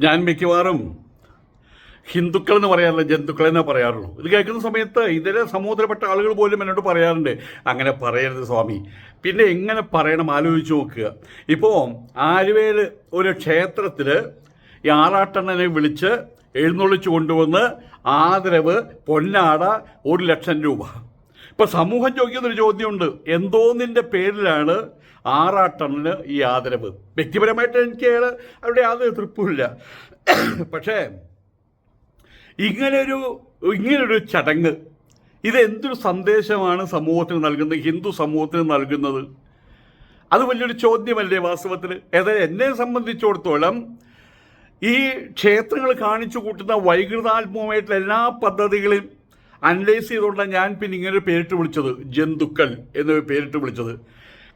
ഞാൻ മിക്കവാറും ഹിന്ദുക്കൾ എന്ന് പറയാറില്ല ജന്തുക്കൾ എന്നേ പറയാറുള്ളൂ. ഇത് കേൾക്കുന്ന സമയത്ത് ഇതിലെ സമൂഹത്തിൽപ്പെട്ട ആളുകൾ പോലും എന്നോട് പറയാറുണ്ട്. അങ്ങനെ പറയരുത് സ്വാമി. പിന്നെ എങ്ങനെ പറയണം ആലോചിച്ച് നോക്കുക. ഇപ്പോൾ ആലുവയിൽ ഒരു ക്ഷേത്രത്തിൽ ഈ ആറാട്ടണ്ണനെ വിളിച്ച് എഴുന്നള്ളിച്ചു കൊണ്ടുവന്ന് ആദരവ് പൊന്നാട ഒരു ലക്ഷം രൂപ. ഇപ്പം സമൂഹം ചോദിക്കുന്നൊരു ചോദ്യമുണ്ട്. എന്തോന്നിന്റെ പേരിലാണ് ആറാട്ടണ്ണന് ഈ ആദരവ്. വ്യക്തിപരമായിട്ട് എനിക്ക് അയാൾ അവിടെ യാതൊരു തൃപ്തിയില്ല പക്ഷേ ഇങ്ങനൊരു ഇങ്ങനൊരു ചടങ്ങ് ഇതെന്തൊരു സന്ദേശമാണ് സമൂഹത്തിന് നൽകുന്നത്? ഹിന്ദു സമൂഹത്തിന് നൽകുന്നത്? അത് വലിയൊരു ചോദ്യമല്ലേ വാസ്തവത്തിൽ ഏതായാലും എന്നെ സംബന്ധിച്ചിടത്തോളം ഈ ക്ഷേത്രങ്ങൾ കാണിച്ചു കൂട്ടുന്ന വൈകൃതാത്മകമായിട്ടുള്ള എല്ലാ പദ്ധതികളും അനലൈസ് ചെയ്തുകൊണ്ടാണ് ഞാൻ പിന്നെ ഇങ്ങനെ പേരിട്ട് വിളിച്ചത്. ജന്തുക്കൾ എന്നൊരു പേരിട്ട് വിളിച്ചത്.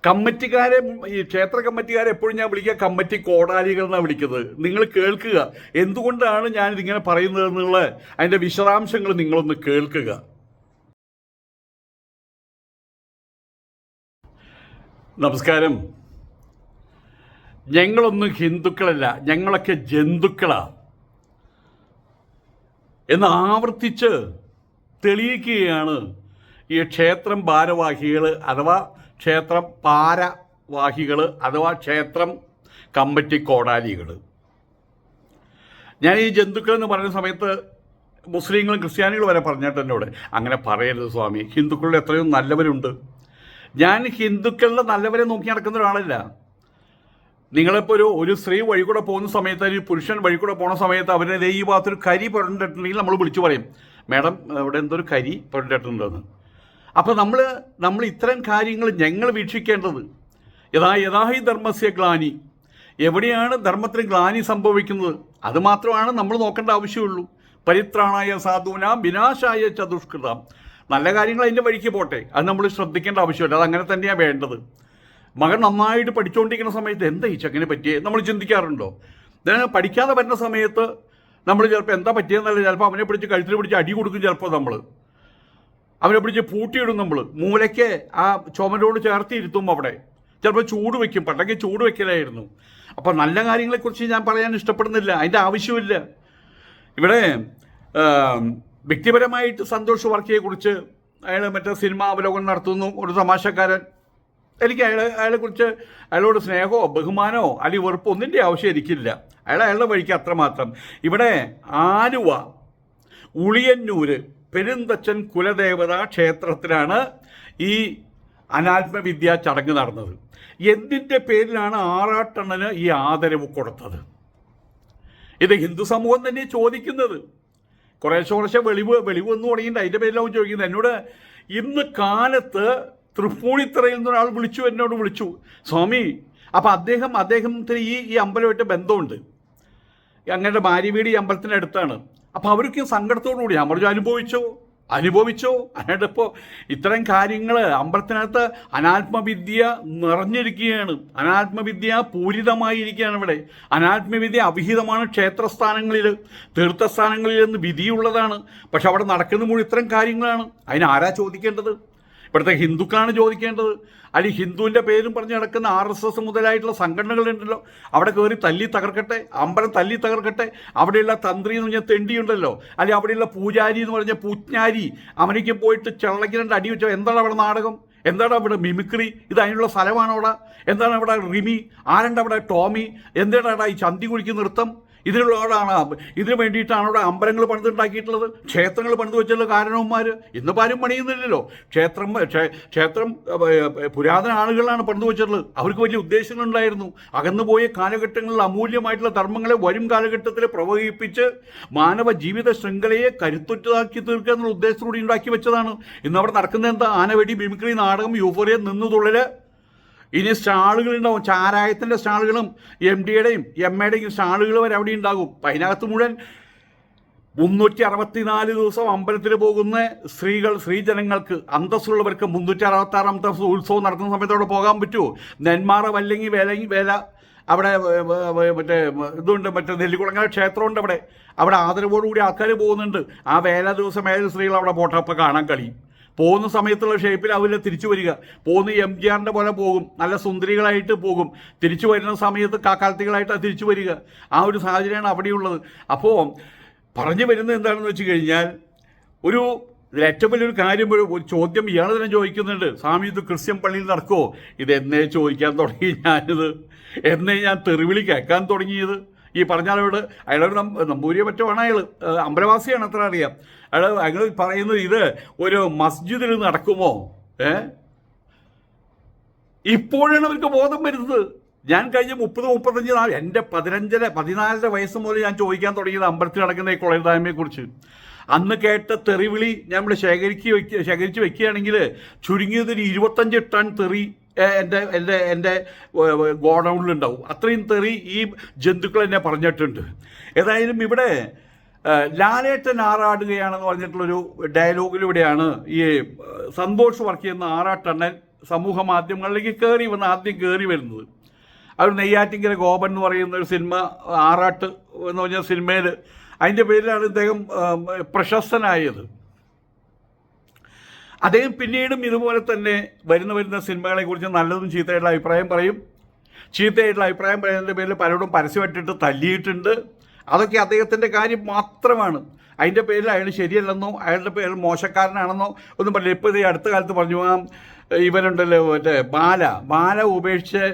കമ്മിറ്റിക്കാരെ ഈ ക്ഷേത്ര കമ്മിറ്റിക്കാരെ എപ്പോഴും ഞാൻ വിളിക്കുക കമ്മിറ്റി കോടാലികൾ എന്നാണ് വിളിക്കുന്നത്. നിങ്ങൾ കേൾക്കുക. എന്തുകൊണ്ടാണ് ഞാനിതിങ്ങനെ പറയുന്നത് എന്നുള്ള അതിന്റെ വിശദാംശങ്ങൾ നിങ്ങളൊന്ന് കേൾക്കുക. നമസ്കാരം. ഞങ്ങളൊന്നും ഹിന്ദുക്കളല്ല ഞങ്ങളൊക്കെ ജന്തുക്കളാണ് എന്ന് ആവർത്തിച്ച് തെളിയിക്കുകയാണ് ഈ ക്ഷേത്രം ഭാരവാഹികൾ അഥവാ ക്ഷേത്രം പാരവാഹികൾ അഥവാ ക്ഷേത്രം കമ്മിറ്റി കോടാലികൾ ഞാൻ ഈ ജന്തുക്കൾ എന്ന് പറയുന്ന സമയത്ത് മുസ്ലിങ്ങളും ക്രിസ്ത്യാനികളും വരെ പറഞ്ഞിട്ട് എന്നോട്. അങ്ങനെ പറയരുത് സ്വാമി. ഹിന്ദുക്കളുടെ എത്രയോ നല്ലവരുണ്ട്. ഞാൻ ഹിന്ദുക്കളുടെ നല്ലവരെ നോക്കി നടക്കുന്ന ഒരാളല്ല. നിങ്ങളിപ്പോൾ ഒരു ഒരു സ്ത്രീ വഴി കൂടെ പോകുന്ന സമയത്ത് ഒരു പുരുഷൻ വഴി കൂടെ പോകുന്ന സമയത്ത് അവരുടെ ഈ ഭാഗത്തൊരു കരി പുരണ്ടിട്ടുണ്ടെങ്കിൽ നമ്മൾ വിളിച്ചു പറയും. മാഡം ഇവിടെ എന്തൊരു കരി പുരണ്ടിട്ടുണ്ടെന്ന്. അപ്പോൾ നമ്മൾ നമ്മൾ ഇത്തരം കാര്യങ്ങൾ ഞങ്ങൾ വീക്ഷിക്കേണ്ടത്. യഥാ യഥാഹി ധർമ്മസ്യ ഗ്ലാനി. എവിടെയാണ് ധർമ്മത്തിന് ഗ്ലാനി സംഭവിക്കുന്നത്? അതുമാത്രമാണ് നമ്മൾ നോക്കേണ്ട ആവശ്യമുള്ളൂ. പരിത്രാണായ സാധുന വിനാശായ ചതുഷ്കൃതം നല്ല കാര്യങ്ങൾ അതിന്റെ വഴിക്ക് പോട്ടെ. അത് നമ്മൾ ശ്രദ്ധിക്കേണ്ട ആവശ്യമില്ല. അത് അങ്ങനെ തന്നെയാണ് വേണ്ടത്. മകൻ നന്നായിട്ട് പഠിച്ചുകൊണ്ടിരിക്കുന്ന സമയത്ത് എന്താ ഈ ചങ്ങനെ പറ്റിയേ? നമ്മൾ ചിന്തിക്കാറുണ്ടോ? പഠിക്കാതെ വരുന്ന സമയത്ത് നമ്മൾ ചിലപ്പോൾ എന്താ പറ്റിയെന്നല്ല. ചിലപ്പോൾ അവനെ പിടിച്ച് കഴുത്തിൽ പിടിച്ച് അടി കൊടുക്കും ചിലപ്പോൾ നമ്മൾ അവനെ പിടിച്ച് പൂട്ടിയിടും നമ്മൾ മൂലയ്ക്ക് ആ ചുമരോട് ചേർത്തിരുത്തും അവിടെ. ചിലപ്പോൾ ചൂട് വെക്കും. പണ്ടൊക്കെ ചൂട് വെക്കലായിരുന്നു. അപ്പോൾ നല്ല കാര്യങ്ങളെക്കുറിച്ച് ഞാൻ പറയാൻ ഇഷ്ടപ്പെടുന്നില്ല. അതിന്റെ ആവശ്യമില്ല. ഇവിടെ വ്യക്തിപരമായിട്ട് സന്തോഷ് വർക്കിയെക്കുറിച്ച് അയാൾ മറ്റേ സിനിമ അവലോകനം നടത്തുന്നു. ഒരു തമാശക്കാരൻ. എനിക്ക് അയാളെ അയാളെക്കുറിച്ച് അയാളോട് സ്നേഹമോ ബഹുമാനമോ അല്ലെങ്കിൽ വെറുപ്പോ ഒന്നിന്റെ ആവശ്യം എനിക്കില്ല. അയാൾ അയാളുടെ വഴിക്ക് അത്രമാത്രം. ഇവിടെ ആലുവ ഉളിയന്നൂര് പെരുന്തച്ചൻ കുലദേവത ക്ഷേത്രത്തിലാണ് ഈ അനാത്മവിദ്യ ചടങ്ങ് നടന്നത്. എന്തിന്റെ പേരിലാണ് ആറാട്ടണ്ണന് ഈ ആദരവ് കൊടുത്തത്? ഇത് ഹിന്ദു സമൂഹം തന്നെ ചോദിക്കുന്നത്. കുറേശ്ശെ കുറേശ്ശെ വെളിവ് വെളിവ് എന്ന് തുടങ്ങിയിട്ട് അതിന്റെ പേരിലാവും ചോദിക്കുന്നത്. എന്നോട് ഇന്ന് കാലത്ത് തൃപ്പൂണിത്തറയിൽ നിന്ന് ഒരാൾ വിളിച്ചു എന്നോട് വിളിച്ചു. സ്വാമി അപ്പം അദ്ദേഹം അദ്ദേഹത്തിന് ഈ ഈ അമ്പലമായിട്ട് ബന്ധമുണ്ട്. അങ്ങനെ ഭാര്യ വീട് ഈ അമ്പലത്തിന്റെ അടുത്താണ് അപ്പോൾ അവർക്ക് സങ്കടത്തോടു കൂടി. നമ്മൾ അനുഭവിച്ചോ? അനുഭവിച്ചോ? അതായത് ഇപ്പോൾ ഇത്തരം കാര്യങ്ങൾ അമ്പലത്തിനകത്ത് അനാത്മവിദ്യ നിറഞ്ഞിരിക്കുകയാണ്. അനാത്മവിദ്യ പൂരിതമായിരിക്കുകയാണ് ഇവിടെ. അനാത്മവിദ്യ അവിഹിതമാണ് ക്ഷേത്രസ്ഥാനങ്ങളിൽ തീർത്ഥസ്ഥാനങ്ങളിൽ എന്ന് വിധിയുള്ളതാണ്. പക്ഷെ അവിടെ നടക്കുന്ന മുഴുവൻ ഇത്തരം കാര്യങ്ങളാണ്. അതിനാരാ ചോദിക്കേണ്ടത്? ഇവിടുത്തെ ഹിന്ദുക്കളാണ് ചോദിക്കേണ്ടത്. അല്ലെങ്കിൽ ഹിന്ദുവിന്റെ പേരും പറഞ്ഞ് നടക്കുന്ന ആർ എസ് എസ് മുതലായിട്ടുള്ള സംഘടനകളുണ്ടല്ലോ അവിടെ കയറി തല്ലി തകർക്കട്ടെ അമ്പലം തല്ലി തകർക്കട്ടെ. അവിടെയുള്ള തന്ത്രി എന്ന് പറഞ്ഞ തെണ്ടിയുണ്ടല്ലോ. അല്ലെങ്കിൽ അവിടെയുള്ള പൂജാരി എന്ന് പറഞ്ഞ പൂജ്ഞാരി അവനേക്ക് പോയിട്ട് ചെള്ളക്കിരണ്ട് അടി വെച്ചോ. എന്താണ് അവിടെ നാടകം? എന്താണ് അവിടെ മിമിക്രി? ഇത് അതിനുള്ള സ്ഥലമാണ് അവിടെ? എന്താണ് അവിടെ റിമി? ആരുണ്ട് അവിടെ ടോമി? എന്താണ് അവിടെ ഈ ചന്തി കുഴിക്കുന്ന നൃത്തം? ഇതിനുള്ള ആളാണ് ഇതിനു വേണ്ടിയിട്ടാണ് അവിടെ അമ്പലങ്ങൾ പണിതുണ്ടാക്കിയിട്ടുള്ളത്. ക്ഷേത്രങ്ങൾ പണിത് വെച്ചുള്ള കാരണവന്മാർ ഇന്നിപ്പോൾ ആരും പണിയുന്നില്ലല്ലോ. ക്ഷേത്രം ക്ഷേ- ക്ഷേത്രം പുരാതന ആളുകളാണ് പണിത് വെച്ചിട്ടുള്ളത് അവർക്ക് വലിയ ഉദ്ദേശങ്ങളുണ്ടായിരുന്നു. അകന്നുപോയ കാലഘട്ടങ്ങളിൽ അമൂല്യമായിട്ടുള്ള ധർമ്മങ്ങളെ വരും കാലഘട്ടത്തിൽ പ്രവഹിപ്പിച്ച് മാനവ ജീവിത ശൃംഖലയെ കരുത്തുറ്റതാക്കി തീർക്കുക എന്നുള്ള ഉദ്ദേശത്തോടെ ഉണ്ടാക്കി വെച്ചതാണ്. ഇന്ന് അവിടെ നടക്കുന്നത് എന്താ? ആനവെടി മിമിക്രി നാടകം യൂഫോറിയ നിന്നു തുള്ളൽ ഇനി സ്റ്റാളുകളുണ്ടാവും ചാരായത്തിന്റെ സ്റ്റാളുകളും എം ഡിയുടെയും എം എയുടെയും സ്റ്റാളുകൾ വരെ അവിടെ ഉണ്ടാകും. അപ്പം അതിനകത്ത് മുഴുവൻ മുന്നൂറ്റി അറുപത്തിനാല് ദിവസം അമ്പലത്തിൽ പോകുന്ന സ്ത്രീകൾ സ്ത്രീജനങ്ങൾക്ക് അന്തസ്സുള്ളവർക്ക് മുന്നൂറ്റി അറുപത്തി ആറാമത്തെ ഉത്സവം നടത്തുന്ന സമയത്ത് അവിടെ പോകാൻ പറ്റുമോ? നെന്മാറ വല്ലെങ്കിൽ വേലങ്ങി വേല അവിടെ മറ്റേ ഇതുണ്ട് മറ്റേ നെല്ലിക്കുളങ്ങര ക്ഷേത്രമുണ്ട് അവിടെ. അവിടെ ആദരവോടുകൂടി ആൾക്കാർ പോകുന്നുണ്ട്. ആ വേല ദിവസം ഏത് സ്ത്രീകൾ അവിടെ പോട്ടപ്പം കാണാൻ കളി? പോകുന്ന സമയത്തുള്ള ഷേപ്പിൽ ഷേപ്പിലാവില്ല തിരിച്ചു വരിക. പോകുന്ന എം ജി ആറിന്റെ പോലെ പോകും. നല്ല സുന്ദരികളായിട്ട് പോകും. തിരിച്ചു വരുന്ന സമയത്ത് കാക്കാലത്തികളായിട്ടാണ് തിരിച്ചു വരിക. ആ ഒരു സാഹചര്യമാണ് അവിടെയുള്ളത്. അപ്പോൾ പറഞ്ഞു വരുന്നത് എന്താണെന്ന് വെച്ച് കഴിഞ്ഞാൽ ഒരു ഏറ്റവും വലിയൊരു കാര്യം ഒരു ചോദ്യം ഇയാൾ തന്നെ ചോദിക്കുന്നുണ്ട്. സ്വാമി ഇത് ക്രിസ്ത്യൻ പള്ളിയിൽ നടക്കുമോ ഇത് എന്നേ ചോദിക്കാൻ തുടങ്ങി ഞാനിത്. എന്നേ ഞാൻ തെറിവിളി കേൾക്കാൻ തുടങ്ങിയത്. ഈ പറഞ്ഞ ആളോട് അയാളൊരു നമ്പൂരിയെ പറ്റുവാണ് അയാൾ അമ്പലവാസിയാണ് അത്ര അറിയാം. അയാൾ അയാൾ പറയുന്നത് ഇത് ഒരു മസ്ജിദിൽ നടക്കുമോ? ഏ? ഇപ്പോഴാണ് അവർക്ക് ബോധം വരുന്നത്. ഞാൻ കഴിഞ്ഞ മുപ്പത് മുപ്പത്തഞ്ച് നാൾ എന്റെ പതിനഞ്ചര പതിനാലര വയസ്സ് മുതൽ ഞാൻ ചോദിക്കാൻ തുടങ്ങിയത് അമ്പലത്തിൽ നടക്കുന്ന ഈ കുളരുതായ്മയെ കുറിച്ച്. അന്ന് കേട്ട തെറിവിളി നമ്മൾ ശേഖരിക്കുക ശേഖരിച്ച് വെക്കുകയാണെങ്കിൽ ചുരുങ്ങിയതിന് ഇരുപത്തഞ്ച് ടൺ തെറി എന്റെ എന്റെ എന്റെ ഗോഡൗണിലുണ്ടാവും. അത്രയും തെറി ഈ ജന്തുക്കൾ എന്നെ പറഞ്ഞിട്ടുണ്ട്. ഏതായാലും ഇവിടെ ലാലേട്ടൻ ആറാടുകയാണെന്ന് പറഞ്ഞിട്ടുള്ളൊരു ഡയലോഗിലൂടെയാണ് ഈ സന്തോഷ് വർക്ക് ചെയ്യുന്ന ആറാട്ടണ്ണൻ സമൂഹ മാധ്യമങ്ങളിലേക്ക് കയറി വന്ന് ആദ്യം കയറി വരുന്നത്. അവർ നെയ്യാറ്റിങ്കര ഗോപൻ എന്ന് പറയുന്ന ഒരു സിനിമ ആറാട്ട് എന്ന് പറഞ്ഞ സിനിമയിൽ അതിന്റെ പേരിലാണ് ഇദ്ദേഹം പ്രശസ്തനായത്. അദ്ദേഹം പിന്നീടും ഇതുപോലെ തന്നെ വരുന്ന വരുന്ന സിനിമകളെ കുറിച്ച് നല്ലതും ചീത്തയായിട്ടുള്ള അഭിപ്രായം പറയും. ചീത്തയായിട്ടുള്ള അഭിപ്രായം പറയുന്നതിന്റെ പേരിൽ പലരോടും പരസ്യമായിട്ടിട്ട് തല്ലിയിട്ടുണ്ട്. അതൊക്കെ അദ്ദേഹത്തിന്റെ കാര്യം മാത്രമാണ്. അതിന്റെ പേരിൽ അയാൾ ശരിയല്ലെന്നോ അയാളുടെ പേരിൽ മോശക്കാരനാണെന്നോ ഒന്നും പറയില്ല. ഇപ്പോൾ ഈ അടുത്ത കാലത്ത് പറഞ്ഞു പോകാം ഇവരുണ്ടല്ലോ മറ്റേ ബാല. ബാല ഉപേക്ഷിച്ച്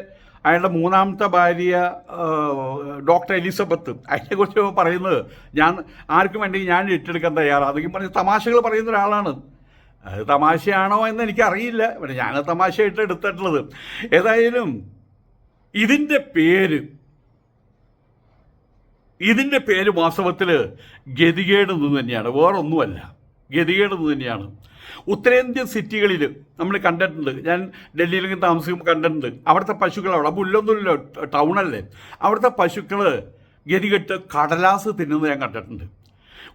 അയാളുടെ മൂന്നാമത്തെ ഭാര്യ ഡോക്ടർ എലിസബത്ത്. അതിനെക്കുറിച്ച് പറയുന്നത് ഞാൻ ആർക്കും വേണ്ടി ഞാൻ ഏറ്റെടുക്കാൻ തയ്യാറാണ് അതൊക്കെ പറഞ്ഞ് തമാശകൾ പറയുന്ന ഒരാളാണ്. അത് തമാശയാണോ എന്ന് എനിക്കറിയില്ല. പിന്നെ ഞാൻ തമാശയായിട്ട് എടുത്തിട്ടുള്ളത്. ഏതായാലും ഇതിന്റെ പേര് ഇതിന്റെ പേര് വാസ്തവത്തിൽ ഗതികേട് എന്ന് തന്നെയാണ്. വേറൊന്നുമല്ല. ഗതികേട് എന്ന് തന്നെയാണ്. ഉത്തരേന്ത്യൻ സിറ്റികളിൽ നമ്മൾ കണ്ടിട്ടുണ്ട്. ഞാൻ ഡൽഹിയിലേക്ക് താമസിക്കുമ്പോൾ കണ്ടിട്ടുണ്ട്. അവിടുത്തെ പശുക്കൾ അവിടെ പുല്ലൊന്നുമില്ല. ടൗണല്ലേ. അവിടുത്തെ പശുക്കൾ ഗതികെട്ട് കടലാസ് തിന്നുന്നത് ഞാൻ കണ്ടിട്ടുണ്ട്.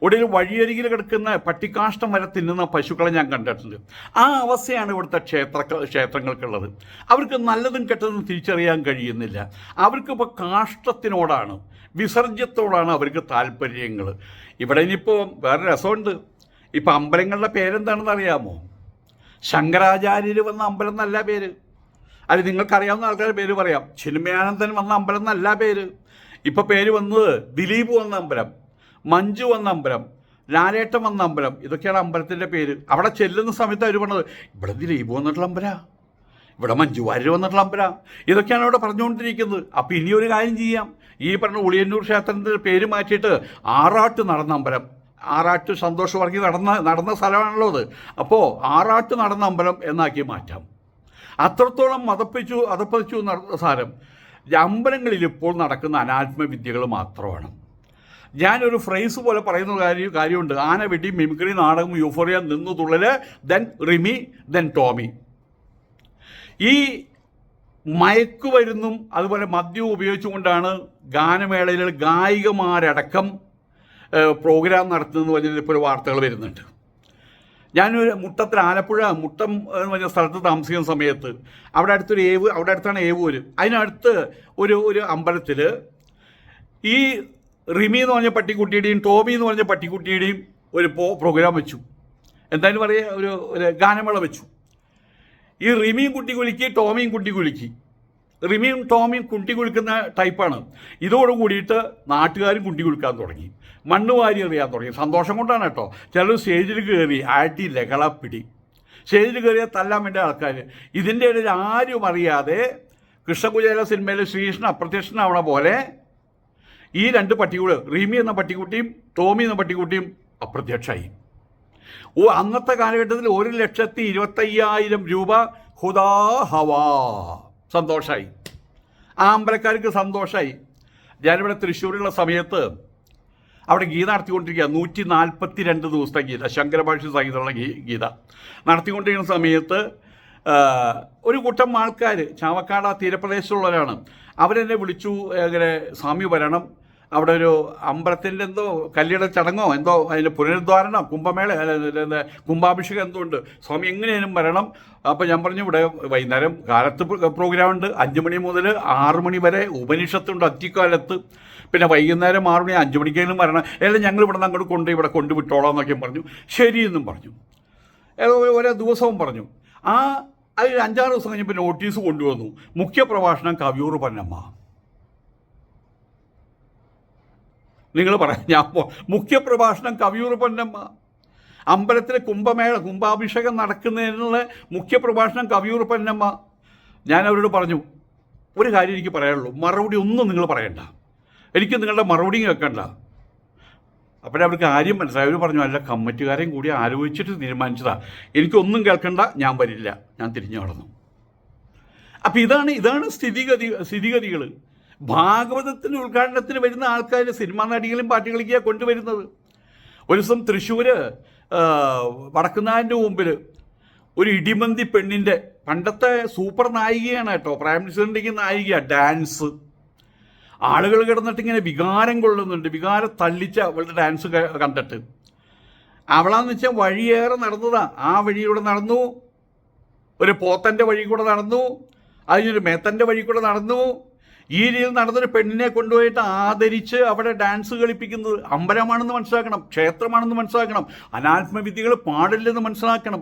ഒടുവിൽ വഴിയരികിൽ കിടക്കുന്ന പട്ടിക്കാഷ്ടം വരെ തിന്നുന്ന പശുക്കളെ ഞാൻ കണ്ടിട്ടുണ്ട്. ആ അവസ്ഥയാണ് ഇവിടുത്തെ ക്ഷേത്ര ക്ഷേത്രങ്ങൾക്കുള്ളത്. അവർക്ക് നല്ലതും കെട്ടതും തിരിച്ചറിയാൻ കഴിയുന്നില്ല. അവർക്കിപ്പോൾ കാഷ്ടത്തിനോടാണ് വിസർജ്യത്തോടാണ് അവർക്ക് താല്പര്യങ്ങൾ ഇവിടെ ഇനിയിപ്പോൾ വേറെ രസമുണ്ട്. ഇപ്പം അമ്പലങ്ങളുടെ പേരെന്താണെന്ന് അറിയാമോ? ശങ്കരാചാര്യർ വന്ന അമ്പലം എന്നല്ല പേര്. അല്ലെ നിങ്ങൾക്കറിയാവുന്ന ആൾക്കാരുടെ പേര് പറയാം. ചിന്മയാനന്ദൻ വന്ന അമ്പലം എന്നല്ല പേര്. ഇപ്പം പേര് വന്നത് ദിലീപ് വന്ന അമ്പലം. മഞ്ജു വന്ന അമ്പലം ലാലേട്ടം വന്ന അമ്പലം ഇതൊക്കെയാണ് അമ്പലത്തിന്റെ പേര്. അവിടെ ചെല്ലുന്ന സമയത്ത് അവർ പറഞ്ഞത് ഇവിടെ ദിലീപ് വന്നിട്ടുള്ള അമ്പല? ഇവിടെ മഞ്ജു വാര്യർ വന്നിട്ടുള്ള അമ്പല? ഇതൊക്കെയാണ് അവിടെ പറഞ്ഞുകൊണ്ടിരിക്കുന്നത്. അപ്പം ഇനി ഒരു കാര്യം ചെയ്യാം. ഈ പറഞ്ഞ ഉളിയന്നൂർ ക്ഷേത്രത്തിന്റെ പേര് മാറ്റിയിട്ട് ആറാട്ട് നടന്ന അമ്പലം. ആറാട്ട് സന്തോഷ് വർഗി നടന്ന നടന്ന സ്ഥലമാണല്ലോ അത്. അപ്പോൾ ആറാട്ട് നടന്ന അമ്പലം എന്നാക്കി മാറ്റാം. അത്രത്തോളം മതപ്പിച്ചു അതപ്പതിച്ചു സാരം. അമ്പലങ്ങളിൽ ഇപ്പോൾ നടക്കുന്ന അനാത്മവിദ്യകൾ മാത്രമാണ്. ഞാനൊരു ഫ്രേസ് പോലെ പറയുന്ന കാര്യം കാര്യമുണ്ട്. ആന വെടി മിമിക്രി നാടകം യൂഫോറിയ നിന്നു തുള്ളൽ ദെൻ റിമി ദെൻ ടോമി. ഈ മയക്കുമരുന്നും അതുപോലെ മദ്യവും ഉപയോഗിച്ചുകൊണ്ടാണ് ഗാനമേളയിൽ ഗായികമാരടക്കം പ്രോഗ്രാം നടത്തുന്നത് പറഞ്ഞിട്ട് ഇപ്പോൾ വാർത്തകൾ വരുന്നുണ്ട്. ഞാനൊരു മുട്ടത്തിൽ ആലപ്പുഴ മുട്ടം എന്ന് പറഞ്ഞ സ്ഥലത്ത് താമസിക്കുന്ന സമയത്ത് അവിടെ അടുത്തൊരു ഏവ് അവിടെ അടുത്താണ് ഏവൂര്. അതിനടുത്ത് ഒരു ഒരു അമ്പലത്തിൽ ഈ റിമി എന്ന് പറഞ്ഞ പട്ടിക്കുട്ടിയുടെയും ടോമി എന്ന് പറഞ്ഞ പട്ടിക്കുട്ടിയുടെയും ഒരു പ്രോഗ്രാം വെച്ചു. എന്തായാലും പറയുക ഒരു ഒരു ഗാനമേള വെച്ചു. ഈ റിമിയും കുട്ടി കുലുക്കി ടോമിയും കുട്ടി കുലുക്കി. റിമിയും ടോമിയും കുട്ടി കുലുക്കുന്ന ടൈപ്പാണ് ഇതോട് കൂടിയിട്ട് നാട്ടുകാരും കുട്ടി കുലുക്കാൻ തുടങ്ങി. മണ്ണ് വാരി എറിയാൻ തുടങ്ങി. സന്തോഷം കൊണ്ടാണ് കേട്ടോ. ചിലർ സ്റ്റേജിൽ കയറി ആട്ടി ലഹളപ്പിടി സ്റ്റേജിൽ കയറിയ തല്ലാൻ വേണ്ട ആൾക്കാർ ഇതിന്റെ ഇടയിൽ ആരും അറിയാതെ കൃഷ്ണകുചേല സിനിമയിൽ ശ്രീകൃഷ്ണൻ അപ്രത്യക്ഷനാവണ പോലെ ഈ രണ്ട് പട്ടികൾ റീമി എന്ന പട്ടിക്കുട്ടിയും ടോമി എന്ന പട്ടിക്കുട്ടിയും അപ്രത്യക്ഷമായി ഓ അന്നത്തെ കാലഘട്ടത്തിൽ ഒരു ലക്ഷത്തി ഇരുപത്തയ്യായിരം രൂപ ഹുദാ ഹവാ. സന്തോഷമായി ആമ്പലക്കാർക്ക് സന്തോഷമായി ഞാനിവിടെ തൃശ്ശൂരുള്ള സമയത്ത് അവിടെ ഗീത നടത്തിക്കൊണ്ടിരിക്കുക. നൂറ്റി നാൽപ്പത്തി രണ്ട് ദിവസത്തെ ഗീത ശങ്കരഭാഷ സംഗീതമുള്ള ഗീത. നടത്തിക്കൊണ്ടിരിക്കുന്ന സമയത്ത് ഒരു കൂട്ടം ആൾക്കാർ ചാവക്കാട് തീരപ്രദേശത്തുള്ളവരാണ്. അവരെന്നെ വിളിച്ചു അങ്ങനെ സ്വാമി വരണം. അവിടെ ഒരു അമ്പലത്തിന്റെ എന്തോ കല്യാണ ചടങ്ങോ എന്തോ അതിന്റെ പുനരുദ്ധാരണം കുംഭമേള കുംഭാഭിഷേകം എന്തോ ഉണ്ട്. സ്വാമി എങ്ങനെയാലും വരണം. അപ്പോൾ ഞാൻ പറഞ്ഞു ഇവിടെ വൈകുന്നേരം കാലത്ത് പ്രോഗ്രാം ഉണ്ട്. അഞ്ച് മണി മുതൽ ആറ് മണി വരെ ഉപനിഷത്തുണ്ട് അത്തിക്കാലത്ത്. പിന്നെ വൈകുന്നേരം ആറ് മണി അഞ്ച് മണിക്കെങ്കിലും വരണം. അല്ല ഞങ്ങൾ ഇവിടെ നിന്ന് അങ്ങോട്ട് കൊണ്ട് ഇവിടെ കൊണ്ടുവിട്ടോളാം എന്നൊക്കെ പറഞ്ഞു. ശരിയെന്നും പറഞ്ഞു. ഓരോ ദിവസവും പറഞ്ഞു. ആ അത് അഞ്ചാറ് ദിവസം കഴിഞ്ഞപ്പോൾ നോട്ടീസ് കൊണ്ടുവന്നു. മുഖ്യപ്രഭാഷണം കവിയൂർ പന്നമ്മ. നിങ്ങൾ പറയാം ഞാൻ മുഖ്യപ്രഭാഷണം കവിയൂർ പൊന്നമ്മ. അമ്പലത്തിൽ കുംഭമേള കുംഭാഭിഷേകം നടക്കുന്നതിനുള്ള മുഖ്യപ്രഭാഷണം കവിയൂർ പൊന്നമ്മ. ഞാൻ അവരോട് പറഞ്ഞു ഒരു കാര്യം എനിക്ക് പറയാനുള്ളൂ മറുപടി ഒന്നും നിങ്ങൾ പറയണ്ട. എനിക്ക് നിങ്ങളുടെ മറുപടി കേൾക്കണ്ട. അപ്പോഴവർക്ക് കാര്യം മനസ്സിലായി. അവർ പറഞ്ഞു അല്ല കമ്മിറ്റുകാരെയും കൂടി ആലോചിച്ചിട്ട് തീരുമാനിച്ചതാണ് എനിക്കൊന്നും കേൾക്കണ്ട ഞാൻ വരില്ല ഞാൻ തിരിഞ്ഞു നടന്നു. അപ്പോൾ ഇതാണ് ഇതാണ് സ്ഥിതിഗതി സ്ഥിതിഗതികൾ ഭാഗവതത്തിന്റെ ഉദ്ഘാടനത്തിന് വരുന്ന ആൾക്കാർ സിനിമാ നടികളും പാട്ട് കളിക്കുക കൊണ്ടുവരുന്നത്. ഒരു ദിവസം തൃശ്ശൂർ വടക്കുന്നാഥിന്റെ മുമ്പിൽ ഒരു ഇടിമന്തി പെണ്ണിന്റെ പണ്ടത്തെ സൂപ്പർ നായികയാണ് കേട്ടോ. പ്രൈം മിനിസ്റ്ററിന്റെ നായിക ഡാൻസ്. ആളുകൾ കിടന്നിട്ട് ഇങ്ങനെ വികാരം കൊള്ളുന്നുണ്ട്. വികാരം തള്ളിച്ച അവളുടെ ഡാൻസ് കണ്ടിട്ട്. അവളാന്ന് വെച്ചാൽ വഴിയേറെ നടന്നതാ. ആ വഴിയിലൂടെ നടന്നു. ഒരു പോത്തന്റെ വഴി കൂടെ നടന്നു. അതിനൊരു മേത്തന്റെ വഴി കൂടെ നടന്നു. ഈ രീതിയിൽ നടന്നൊരു പെണ്ണിനെ കൊണ്ടുപോയിട്ട് ആദരിച്ച് അവിടെ ഡാൻസ് കളിപ്പിക്കുന്നത് അമ്പലമാണെന്ന് മനസ്സിലാക്കണം ക്ഷേത്രമാണെന്ന് മനസ്സിലാക്കണം അനാത്മവിദ്യകൾ പാടില്ലെന്ന് മനസ്സിലാക്കണം.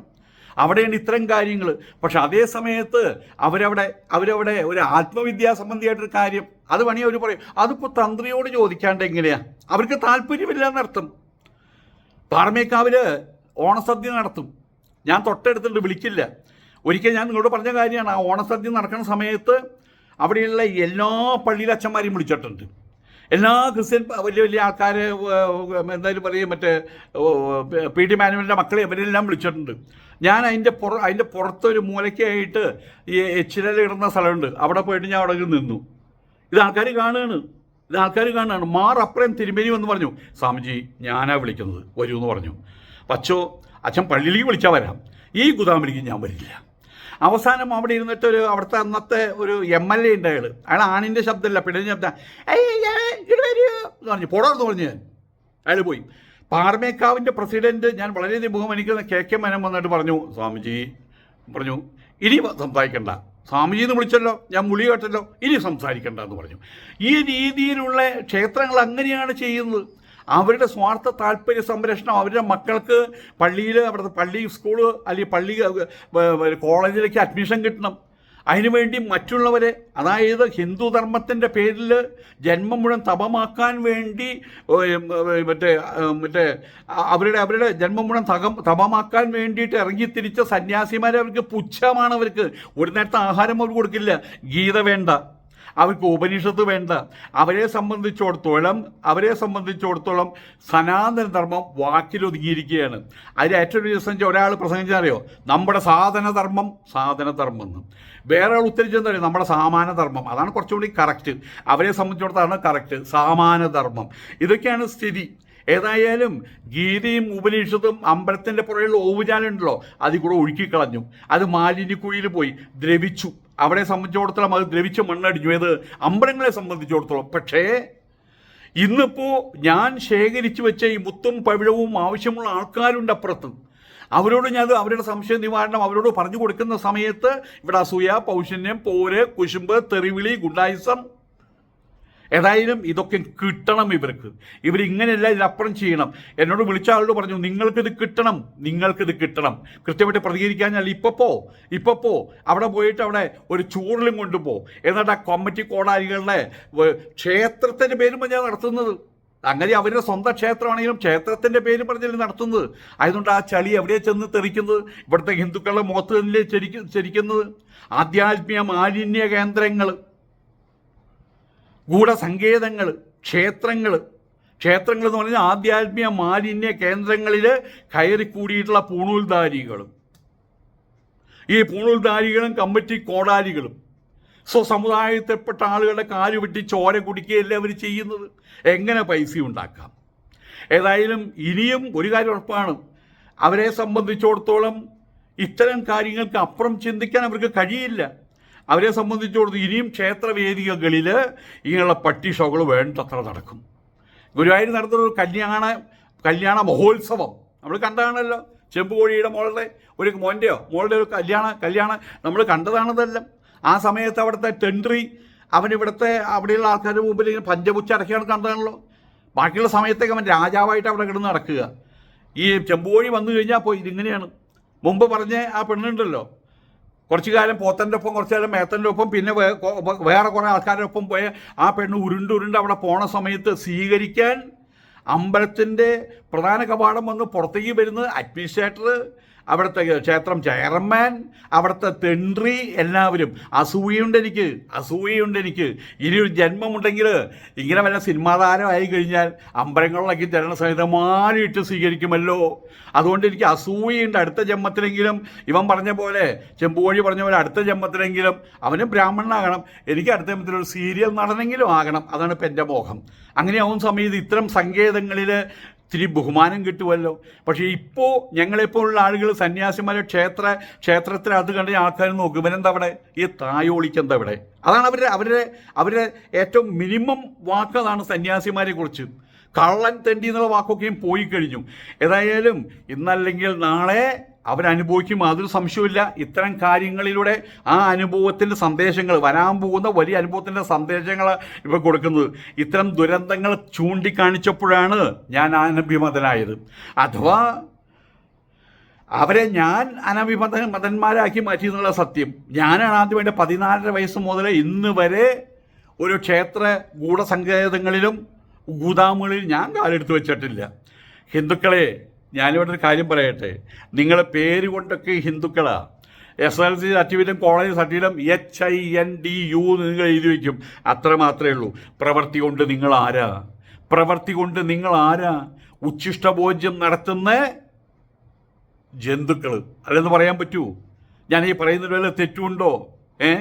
അവിടെയാണ് ഇത്തരം കാര്യങ്ങൾ പക്ഷെ അതേ സമയത്ത് അവരവിടെ അവരവിടെ ഒരു ആത്മവിദ്യാ സംബന്ധിയായിട്ടൊരു കാര്യം അത് പണി അവർ പറയും അതിപ്പോൾ തന്ത്രിയോട് ചോദിക്കാണ്ട് എങ്ങനെയാണ് അവർക്ക് താല്പര്യമില്ല എന്നർത്ഥം. പാറമേക്കാവിൽ ഓണസദ്യ നടത്തും. ഞാൻ തൊട്ടടുത്തുണ്ട് വിളിക്കില്ല. ഒരിക്കൽ ഞാൻ നിങ്ങളോട് പറഞ്ഞ കാര്യമാണ് ആ ഓണസദ്യ നടക്കുന്ന സമയത്ത് അവിടെയുള്ള എല്ലാ പള്ളിയിലച്ഛന്മാരെയും വിളിച്ചിട്ടുണ്ട്. എല്ലാ ക്രിസ്ത്യൻ വലിയ വലിയ ആൾക്കാരെ എന്തായാലും പറയും മറ്റേ പി ടി മാനുവലിന്റെ മക്കളെ അവരെല്ലാം വിളിച്ചിട്ടുണ്ട്. ഞാൻ അതിന്റെ പുറ അതിന്റെ പുറത്തൊരു മൂലയ്ക്കായിട്ട് ഈ എച്ചിലയിൽ ഇടുന്ന സ്ഥലമുണ്ട്. അവിടെ പോയിട്ട് ഞാൻ അവിടെ നിന്നു. ഇത് ആൾക്കാർ കാണുകയാണ് ഇത് ആൾക്കാർ കാണുകയാണ് മാർ അപ്പുറം തിരുമേനി എന്ന് പറഞ്ഞു സ്വാമിജി ഞാനാ വിളിക്കുന്നത്. വരൂ എന്ന് പറഞ്ഞു. പച്ചോ അച്ഛൻ പള്ളിയിലേക്ക് വിളിച്ചാൽ വരാം. ഈ ഗുദാമിലേക്ക് ഞാൻ വരില്ല. അവസാനം അവിടെ ഇരുന്നിട്ട് ഒരു അവിടുത്തെ അന്നത്തെ ഒരു എം എൽ എ ഉണ്ട് അയാൾ അയാൾ ആണിന്റെ ശബ്ദമല്ല പെണ്ണിന്റെ ശബ്ദം. "ഏയ് ഏയ് ഇങ്ങട് എന്ന് പറഞ്ഞു. പോടാന്ന് പറഞ്ഞു ഞാൻ. അയാൾ പോയി. പാറമേക്കാവിന്റെ പ്രസിഡന്റ് ഞാൻ വളരെയധികം ബഹുമാനിക്കുന്ന കെ കെ മനൻ വന്നിട്ട് പറഞ്ഞു സ്വാമിജി പറഞ്ഞു. ഇനി സംസാരിക്കണ്ട. സ്വാമിജി എന്ന് വിളിച്ചല്ലോ ഞാൻ മുളി കേട്ടല്ലോ ഇനി സംസാരിക്കണ്ട എന്ന് പറഞ്ഞു. ഈ രീതിയിലുള്ള ക്ഷേത്രങ്ങൾ അങ്ങനെയാണ് ചെയ്യുന്നത്. അവരുടെ സ്വാർത്ഥ താല്പര്യ സംരക്ഷണം അവരുടെ മക്കൾക്ക് പള്ളിയിൽ അവിടുത്തെ പള്ളി സ്കൂൾ അല്ലെങ്കിൽ പള്ളി കോളേജിലേക്ക് അഡ്മിഷൻ കിട്ടണം. അതിനുവേണ്ടി മറ്റുള്ളവരെ അതായത് ഹിന്ദു ധർമ്മത്തിന്റെ പേരിൽ ജന്മം മുഴുവൻ തപമാക്കാൻ വേണ്ടി മറ്റേ മറ്റേ അവരുടെ അവരുടെ ജന്മം മുഴുവൻ തകം തപമാക്കാൻ വേണ്ടിയിട്ട് ഇറങ്ങിത്തിരിച്ച സന്യാസിമാരെ അവർക്ക് പുച്ഛമാണ് അവർക്ക്. ഒരു നേരത്തെ ആഹാരം അവർ കൊടുക്കില്ല. ഗീത വേണ്ട. അവർക്ക് ഉപനിഷത്ത് വേണ്ട. അവരെ സംബന്ധിച്ചിടത്തോളം അവരെ സംബന്ധിച്ചിടത്തോളം സനാതന ധർമ്മം വാക്കിലൊതുങ്ങിയിരിക്കുകയാണ് അതിൽ ഏറ്റവും ദിവസം ഒരാൾ പ്രസംഗിച്ചറിയോ നമ്മുടെ സാധനധർമ്മം സാധനധർമ്മം എന്ന് വേറെ ആൾ ഉത്തരിച്ചെന്നറിയോ നമ്മുടെ സാമാനധർമ്മം അതാണ് കുറച്ചുകൂടി കറക്റ്റ് അവരെ സംബന്ധിച്ചിടത്തോളം കറക്റ്റ് സാമാനധർമ്മം ഇതൊക്കെയാണ് സ്ഥിതി. ഏതായാലും ഗീതയും ഉപനിഷത്തും അമ്പലത്തിന്റെ പുറകിലുള്ള ഓവുചാലുണ്ടല്ലോ അതിൽ കൂടെ ഒഴുക്കിക്കളഞ്ഞു. അത് മാലിന്യക്കുഴിയിൽ പോയി ദ്രവിച്ചു. അവിടെ സംബന്ധിച്ചിടത്തോളം അത് ദ്രവിച്ച മണ്ണടിഞ്ഞു. ഏത്? അമ്പലങ്ങളെ സംബന്ധിച്ചിടത്തോളം. പക്ഷേ ഇന്നിപ്പോൾ ഞാൻ ശേഖരിച്ചു വെച്ച ഈ മുത്തും പവിഴവും ആവശ്യമുള്ള ആൾക്കാരുണ്ട് അപ്പുറത്ത്. അവരോട് ഞാൻ അവരുടെ സംശയ നിവാരണം അവരോട് പറഞ്ഞു കൊടുക്കുന്ന സമയത്ത് ഇവിടെ അസൂയ പൗഷന്യം പോര് കുശുമ്പ് തെറിവിളി ഗുണ്ടായിസം ഏതായാലും ഇതൊക്കെ കിട്ടണം ഇവർക്ക്. ഇവർ ഇവരിങ്ങനെയല്ല ഇതിനപ്പുറം ചെയ്യണം. എന്നോട് വിളിച്ച ആളോട് പറഞ്ഞു നിങ്ങൾക്കിത് കിട്ടണം നിങ്ങൾക്കിത് കിട്ടണം. കൃത്യമായിട്ട് പ്രതികരിക്കാഞ്ഞാൽ ഇപ്പപ്പോ പോ ഇപ്പോൾ അവിടെ പോയിട്ട് അവിടെ ഒരു ചൂറിലും കൊണ്ടുപോ എന്നിട്ട് ആ കമ്മിറ്റി കോടാലികളുടെ വ- ക്ഷേത്രത്തിന്റെ പേരും പറഞ്ഞാൽ നടത്തുന്നത്. അങ്ങനെ അവരുടെ സ്വന്തം ക്ഷേത്രമാണെങ്കിലും ക്ഷേത്രത്തിന്റെ പേര് പറഞ്ഞല്ലേ നടത്തുന്നത്. അതുകൊണ്ട് ആ ചളി എവിടെയാണ് ചെന്ന് തെറിക്കുന്നത്? ഇവിടുത്തെ ഹിന്ദുക്കളുടെ മുഖത്ത് തന്നെ ചരിക്ക ചരിക്കുന്നത്? ആധ്യാത്മിക മാലിന്യ കേന്ദ്രങ്ങൾ ഗൂഢസങ്കേതങ്ങൾ ക്ഷേത്രങ്ങൾ ക്ഷേത്രങ്ങൾ എന്ന് പറഞ്ഞാൽ ആധ്യാത്മിക മാലിന്യ കേന്ദ്രങ്ങളിൽ കയറിക്കൂടിയിട്ടുള്ള പൂണൂൽധാരികളും. ഈ പൂണൂൽധാരികളും കമ്മിറ്റി കോടാലികളും സ്വസമുദായത്തിൽപ്പെട്ട ആളുകളുടെ കാൽ വെട്ടി ചോര കുടിക്കുകയല്ലേ അവർ ചെയ്യുന്നത്? എങ്ങനെ പൈസ ഉണ്ടാക്കാം? ഏതായാലും ഇനിയും ഒരു കാര്യം ഉറപ്പാണ്. അവരെ സംബന്ധിച്ചിടത്തോളം ഇത്തരം കാര്യങ്ങൾക്ക് അപ്പുറം ചിന്തിക്കാൻ അവർക്ക് കഴിയില്ല. അവരെ സംബന്ധിച്ചിടത്തോളം ഇനിയും ക്ഷേത്രവേദികളിൽ ഇങ്ങനെയുള്ള പട്ടി ഷോകൾ വേണ്ടത്ര നടക്കും. ഗുരുവായൂർ നടത്തുന്നൊരു കല്യാണ കല്യാണ മഹോത്സവം. നമ്മൾ കണ്ടതാണല്ലോ. ചെമ്പുകോഴിയുടെ മോളുടെ ഒരു മോന്റെയോ മോളുടെ ഒരു കല്യാണ കല്യാണ നമ്മൾ കണ്ടതാണതെല്ലാം. ആ സമയത്ത് അവിടുത്തെ ടെൻട്രി അവനിവിടുത്തെ അവിടെയുള്ള ആൾക്കാരുടെ മുമ്പിൽ ഇങ്ങനെ പഞ്ചപുച്ച അടക്കിയാണ് കണ്ടതാണല്ലോ. ബാക്കിയുള്ള സമയത്തേക്ക് അവൻ രാജാവായിട്ട് അവിടെ കിടന്ന് നടക്കുക. ഈ ചെമ്പുകോഴി വന്നു കഴിഞ്ഞാൽ പോയി ഇതിങ്ങനെയാണ്. മുമ്പ് പറഞ്ഞ ആ പെണ്ണുണ്ടല്ലോ. കുറച്ചു കാലം പോത്തന്റെ ഒപ്പം കുറച്ചു കാലം മേത്തന്റെ ഒപ്പം പിന്നെ വേറെ കുറേ ആൾക്കാരുടെ ഒപ്പം പോയ ആ പെണ്ണ് ഉരുണ്ട് ഉരുണ്ട് അവിടെ പോണ സമയത്ത് സ്വീകരിക്കാൻ അമ്പലത്തിന്റെ പ്രധാന കവാടം വന്ന് പുറത്തേക്ക് വരുന്നത് അഡ്മിനിസ്ട്രേറ്റർ അവിടുത്തെ ക്ഷേത്രം ചെയർമാൻ അവിടുത്തെ തെണ്ടി എല്ലാവരും. അസൂയുണ്ട് എനിക്ക് അസൂയുണ്ട് എനിക്ക്. ഇനിയൊരു ജന്മമുണ്ടെങ്കിൽ ഇങ്ങനെ വല്ല സിനിമാതാരമായി കഴിഞ്ഞാൽ അമ്പലങ്ങളിലേക്ക് തരണ ഇട്ട് സ്വീകരിക്കുമല്ലോ. അതുകൊണ്ട് എനിക്ക് അസൂയുണ്ട്. അടുത്ത ജന്മത്തിലെങ്കിലും ഇവൻ പറഞ്ഞ പോലെ ചെമ്പുകോഴി പറഞ്ഞ പോലെ അടുത്ത ജന്മത്തിലെങ്കിലും അവന് ബ്രാഹ്മണനാകണം. എനിക്ക് അടുത്ത ജന്മത്തിലൊരു സീരിയൽ നടനെങ്കിലും ആകണം. അതാണ് ഇപ്പം എന്റെ മോഹം. അങ്ങനെയാവും സമയത്ത് ഇത്തരം സങ്കേതങ്ങളിൽ ഇത്തിരി ബഹുമാനം കിട്ടുമല്ലോ പക്ഷേ ഇപ്പോൾ ഞങ്ങളെപ്പോലുള്ള ആളുകൾ സന്യാസിമാരെ ക്ഷേത്ര ക്ഷേത്രത്തിൽ അത് കണ്ട ആൾക്കാർ നോക്കും അവിടെ? ഈ തായോളിക്കെന്താ അവിടെ അതാണ് അവരുടെ അവരുടെ അവരുടെ ഏറ്റവും മിനിമം വാക്ക് അതാണ് സന്യാസിമാരെ കുറിച്ച്. കള്ളൻ തെണ്ടി എന്നുള്ള വാക്കൊക്കെയും പോയി കഴിഞ്ഞു. ഏതായാലും ഇന്നല്ലെങ്കിൽ നാളെ അവരനുഭവിക്കും അതൊരു സംശയമില്ല ഇത്തരം കാര്യങ്ങളിലൂടെ ആ അനുഭവത്തിന്റെ സന്ദേശങ്ങൾ വരാൻ പോകുന്ന വലിയ അനുഭവത്തിന്റെ സന്ദേശങ്ങൾ ഇവ കൊടുക്കുന്നത്. ഇത്തരം ദുരന്തങ്ങൾ ചൂണ്ടിക്കാണിച്ചപ്പോഴാണ് ഞാൻ അനഭിമതനായത്. അഥവാ അവരെ ഞാൻ അനഭിമത മതന്മാരാക്കി മാറ്റി എന്നുള്ള സത്യം. ഞാനാണ് ആദ്യം എന്റെ പതിനാലര വയസ്സ് മുതൽ ഇന്ന് വരെ ഒരു ക്ഷേത്ര ഗൂഢസങ്കേതങ്ങളിലും ഗൂദാമുകളിൽ ഞാൻ കാലെടുത്ത് വെച്ചിട്ടില്ല. ഹിന്ദുക്കളെ ഞാനിവിടെ ഒരു കാര്യം പറയട്ടെ? നിങ്ങളെ പേര് കൊണ്ടൊക്കെ ഹിന്ദുക്കളാ. എസ് എൽ സി സർട്ടിഫിക്കറ്റും കോളേജ് സർട്ടിഫിക്കറ്റും H I N D U നിങ്ങൾ എഴുതി വയ്ക്കും അത്ര മാത്രമേ ഉള്ളൂ. പ്രവൃത്തി കൊണ്ട് നിങ്ങൾ ആരാ? പ്രവൃത്തി കൊണ്ട് നിങ്ങൾ ആരാ? ഉച്ഛിഷ്ടഭോജ്യം നടത്തുന്ന ജന്തുക്കൾ അല്ലെന്ന് പറയാൻ പറ്റൂ. ഞാൻ ഈ പറയുന്നതിൽ വല്ല തെറ്റുണ്ടോ? ഏ?